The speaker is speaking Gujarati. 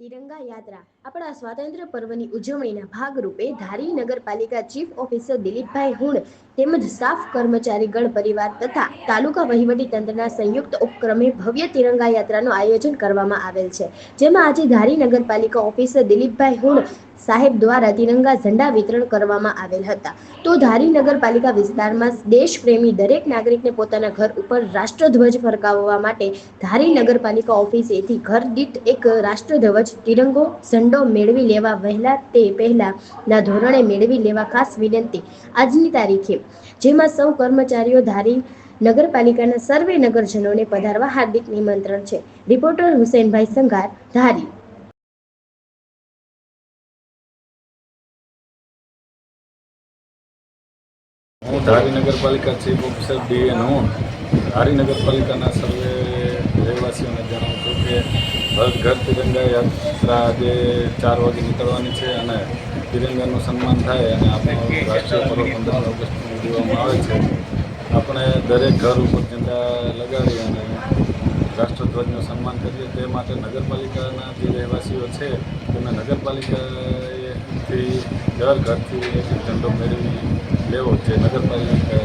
તિરંગા યાત્રા. આપણા સ્વાતંત્ર્ય પર્વની ઉજવણીના ભાગરૂપે ધારી નગરપાલિકા ચીફ ઓફિસર દિલીપભાઈ હુણ તેમજ સ્ટાફ કર્મચારી ગણ પરિવાર તથા તાલુકા વહીવટી તંત્રના સંયુક્ત ઉપક્રમે ભવ્ય તિરંગા યાત્રાનું આયોજન કરવામાં આવેલ છે. જેમાં આજે ધારી નગરપાલિકા ઓફિસર દિલીપભાઈ હુણ સાહેબ દ્વારા તિરંગા ઝંડા વિતરણ કરવામાં આવેલ હતા. તો ધારી નગરપાલિકા વિસ્તારમાં દેશપ્રેમી દરેક નાગરિકને પોતાના ઘર ઉપર રાષ્ટ્રધ્વજ ફરકાવવા માટે ધારી નગરપાલિકા ઓફિસેથી ઘર દીઠ એક રાષ્ટ્રધ્વજ, તિરંગો, ઝંડો મેળવી લેવા વહેલા તે પહેલાના ધોરણે મેળવી લેવા ખાસ વિનંતી. આજની તારીખે, જેમાં સૌ કર્મચારીઓ ધારી નગરપાલિકાના સર્વે નગરજનોને પધારવા હાર્દિક નિમંત્રણ છે. રિપોર્ટર હુસેનભાઈ સંઘાર, ધારી. હું ધારી નગરપાલિકા ચીફ ઓફિસર ડીએન હું. ધારી નગરપાલિકાના સર્વે રહેવાસીઓને જણાવું છું કે ઘર ઘર તિરંગા યાત્રા આજે ચાર વાગે નીકળવાની છે અને તિરંગાનું સન્માન થાય અને આપણો રાષ્ટ્રીય પર્વ પંદર ઓગસ્ટનું ઉજવવામાં આવે છે. આપણે દરેક ઘર ઉપર ઝંડા લગાડી અને રાષ્ટ્રધ્વજનું સન્માન કરીએ. તે માટે નગરપાલિકાના જે રહેવાસીઓ છે, તેમને નગરપાલિકાએથી દર ઘરથી એક ઝંડો મેળવી લેવો જે નગરપાલિકા